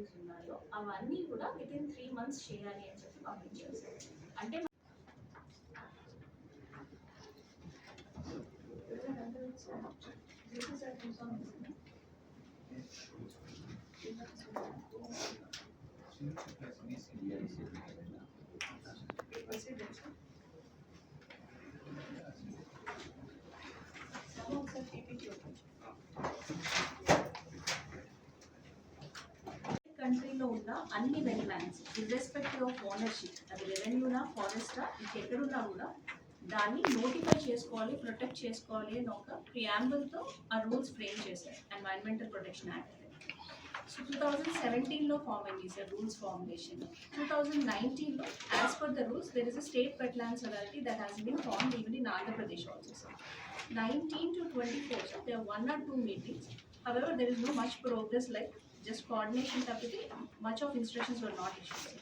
Activities ఉన్నాయో అవన్నీ కూడా విత్ ఇన్ త్రీ మంత్స్ చేయాలి అని చెప్పి పంపించారు సార్. అంటే This కంట్రీలో ఉన్న అన్ని వెట్లాండ్స్ ఇర్రెస్పెక్టివ్ ఆఫ్ ఓనర్షిప్ అది రెవెన్యూనా ఫారెస్టా ఇంకెక్కడున్నా కూడా దాన్ని నోటిఫై చేసుకోవాలి ప్రొటెక్ట్ చేసుకోవాలి అని ఒక ప్రియాంబుల్తో ఆ రూల్స్ ఫ్రేమ్ చేశారు environmental protection act so two thousand సెవెంటీన్లో ఫామ్ అయింది sir rules formulation two thousand నైన్టీన్లో as per the rules there is a state wetlands authority that has been form even in Andhra Pradesh also sir nineteen to twenty four sir or two one However, there is no much progress like just coordination capacity, much of instructions were not issued.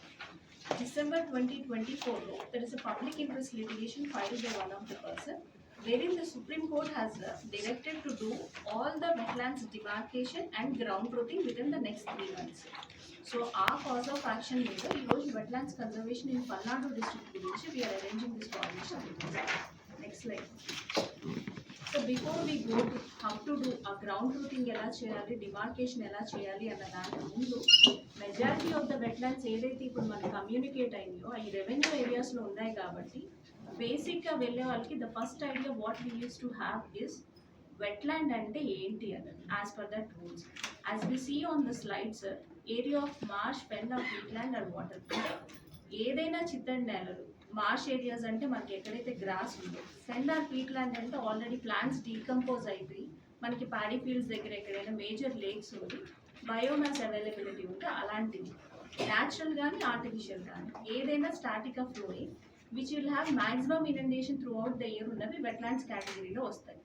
December 2024, there is a public interest litigation filed by one of the person wherein the Supreme Court has uh, directed to do all the wetlands demarcation and ground truthing within the next three months. So our cause of action is the wetlands conservation in Palnadu district. We are arranging this coordination. Next slide. Before we go to how to do a ground routing ఎలా చేయాలి demarcation ఎలా చేయాలి అన్న దానికి ముందు majority of the wetlands ఏదైతే ఇప్పుడు మనకి కమ్యూనికేట్ అయిందో అవి రెవెన్యూ ఏరియాస్లో ఉన్నాయి కాబట్టి బేసిక్గా వెళ్ళే వాళ్ళకి the first idea what we use to have is wetland అంటే ఏంటి అని as per that rules as we see on the slide sir area of marsh fen of wetland and water ఏదైనా చిత్తడి నేలలు మార్ష్ ఏరియాస్ అంటే మనకి ఎక్కడైతే grass ఉందో సెండార్ పీట్ ల్యాండ్ అంటే ఆల్రెడీ ప్లాంట్స్ డీకంపోజ్ అయిపోయి మనకి ప్యాడీ ఫీల్డ్స్ దగ్గర ఎక్కడైనా మేజర్ లేక్స్ ఉంది బయోమాస్ అవైలబిలిటీ ఉంటే అలాంటివి న్యాచురల్ కానీ ఆర్టిఫిషియల్ కానీ ఏదైనా static of flowing which will have maximum inundation throughout the year ఉన్నవి వెట్లాండ్స్ కేటగిరీలో వస్తాయి.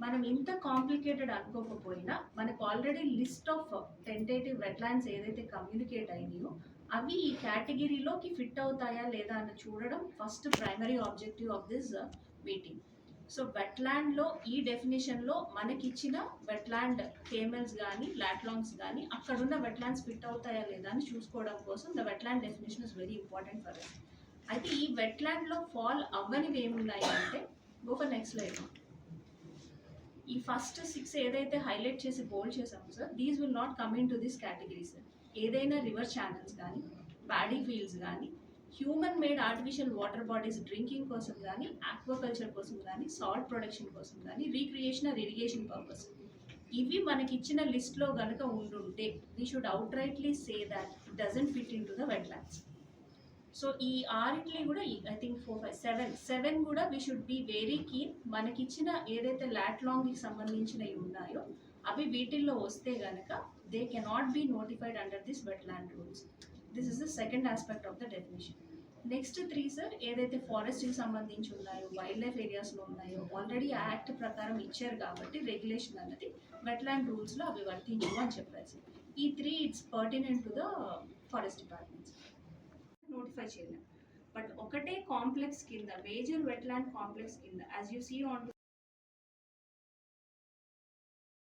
మనం ఇంత కాంప్లికేటెడ్ అనుకోకపోయినా మనకు already list of tentative wetlands ఏదైతే కమ్యూనికేట్ అయినాయో అవి ఈ కేటగిరీలోకి ఫిట్ అవుతాయా లేదా అని చూడడం first primary objective of this meeting. So వెట్లాండ్లో ఈ డెఫినేషన్లో మనకిచ్చిన వెట్లాండ్ కేమెల్స్ కానీ లాట్లాంగ్స్ కానీ అక్కడున్న వెట్లాండ్స్ ఫిట్ అవుతాయా లేదా అని చూసుకోవడం కోసం the wetland definition is very important for అయితే ఈ వెట్లాండ్లో ఫాల్ అవ్వనివి ఏమున్నాయి అంటే ఒక నెక్స్ట్ లైఫ్ ఈ ఫస్ట్ సిక్స్ ఏదైతే హైలైట్ చేసి బోల్డ్ చేసాము sir these will not come to this category sir ఏదైనా రివర్ ఛానల్స్ కానీ ప్యాడీ ఫీల్డ్స్ కానీ human made artificial water bodies drinking కోసం కానీ ఆక్వాకల్చర్ కోసం కానీ సాల్ట్ ప్రొడక్షన్ కోసం కానీ రీక్రియేషనల్ ఇరిగేషన్ పర్పస్. ఇవి మనకి ఇచ్చిన లిస్ట్లో కనుక ఉండుంటే we should outrightly say that doesn't fit into the wetlands so ఈ ఆరిట్లీ కూడా I think four five seven seven కూడా we should be very keen మనకిచ్చిన ఏదైతే లాట్ లాంగ్కి సంబంధించినవి ఉన్నాయో అవి వీటిల్లో వస్తే కనుక they cannot be notified under this wetland rules this is the second aspect of the definition next three sir ఏదైతే ఫారెస్ట్కి సంబంధించి ఉన్నాయో వైల్డ్ లైఫ్ ఏరియాస్లో ఉన్నాయో ఆల్రెడీ యాక్ట్ ప్రకారం ఇచ్చారు కాబట్టి రెగ్యులేషన్ అన్నది వెట్లాండ్ రూల్స్లో అవి వర్తించు అని చెప్పారు సార్ ఈ three it's pertinent to the forest departments notify చేయలేం బట్ ఒకటే కాంప్లెక్స్ కింద మేజర్ వెట్లాండ్ కాంప్లెక్స్ కింద యాజ్ యూ సీ ఆన్